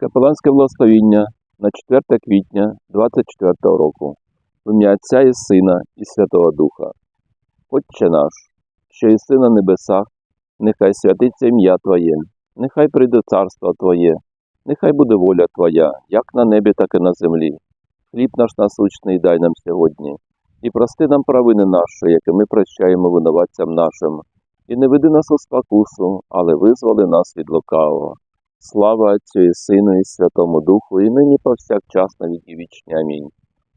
Капеланське благословіння на 4 квітня 24 року. В ім'я Отця і Сина і Святого Духа. Отче наш, що єси на небесах, нехай святиться ім'я Твоє, нехай прийде царство Твоє, нехай буде воля Твоя, як на небі, так і на землі. Хліб наш насущний дай нам сьогодні, і прости нам провини наші, які ми прощаємо винуватцям нашим, і не веди нас у спокусу, але визволи нас від лукавого. Слава Отцю і Сину і Святому Духу, і нині повсякчас на віки вічні. Амінь.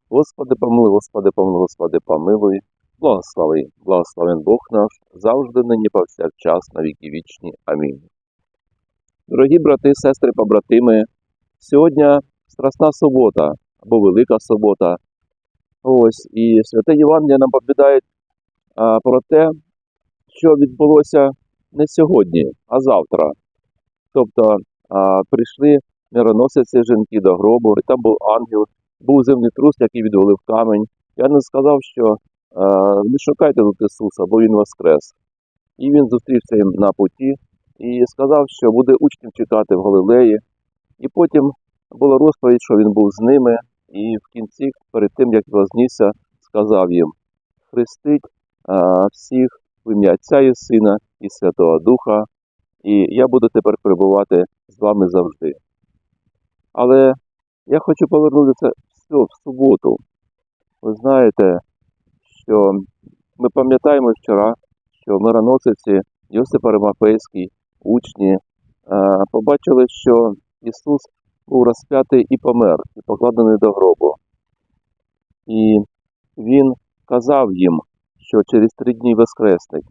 Господи, помилуй, Господи, помилуй, Господи, помилуй, благослови, благословен Бог наш, завжди нині повсякчас на віки вічні. Амінь. Дорогі брати, сестри, побратими, сьогодні Страсна субота або Велика субота. Ось, і святе Євангеліє нам повідає про те, що відбулося не сьогодні, а завтра. Тобто прийшли мироносиці жінки до гробу, і там був ангел, був землетрус, який відвалив камінь. Я не сказав, що не шукайте тут Ісуса, бо Він воскрес. І він зустрівся їм на путі і сказав, що буде учнів чекати в Галилеї. І потім була розповідь, що він був з ними, і в кінці, перед тим як вознісся, сказав їм: Хрестить а, всіх в ім'я Отця і Сина і Святого Духа, і я буду тепер перебувати з вами завжди. Але я хочу повернутися все в суботу. Ви знаєте, що ми пам'ятаємо вчора, що мироносиці Йосип Аримафейський, учні, е, побачили, що Ісус був розп'ятий і помер, і покладений до гробу. І Він казав їм, що через три дні воскреснуть.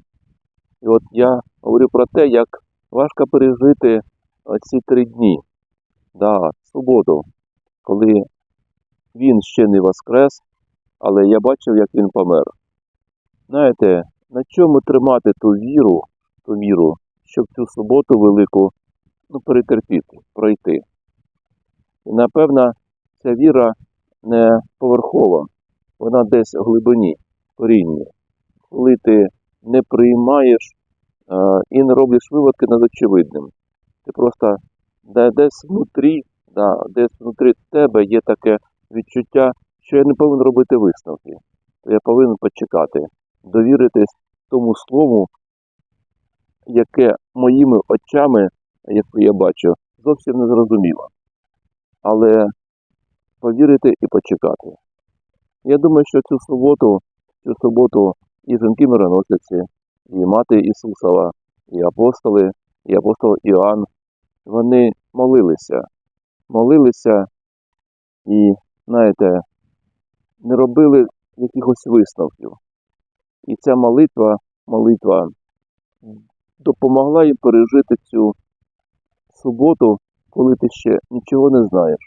І от я говорю про те, як важко пережити ці три дні, да, суботу, коли він ще не воскрес, але я бачив, як він помер. Знаєте, на чому тримати ту віру, ту віру, щоб цю суботу велику ну, перетерпіти, пройти. І напевно, ця віра не поверхова, вона десь в глибині, корінні. Коли ти не приймаєш е, і не робиш виводки над очевидним. Ти просто десь внутрі, да, десь внутрі тебе є таке відчуття, що я не повинен робити висновки. То я повинен почекати, довіритись тому слову, яке моїми очами, яке я бачу, зовсім не зрозуміло. Але повірити і почекати. Я думаю, що цю суботу, цю суботу і жінки мироносиці, і мати Ісусова, і апостоли, і апостол Іоанн, вони молилися, молилися і, знаєте, не робили якихось висновків. І ця молитва, молитва допомогла їм пережити цю суботу, коли ти ще нічого не знаєш.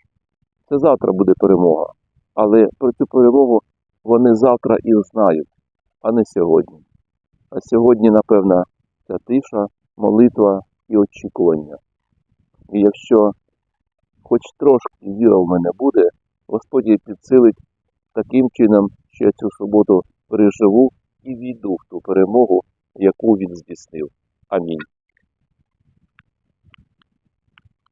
Це завтра буде перемога. Але про цю перемогу вони завтра і знають, а не сьогодні. А сьогодні, напевно, ця тиша, молитва і очікування. І якщо хоч трошки віра в мене буде, Господь її підсилить таким чином, що я цю суботу переживу і війду в ту перемогу, яку він здійснив. Амінь.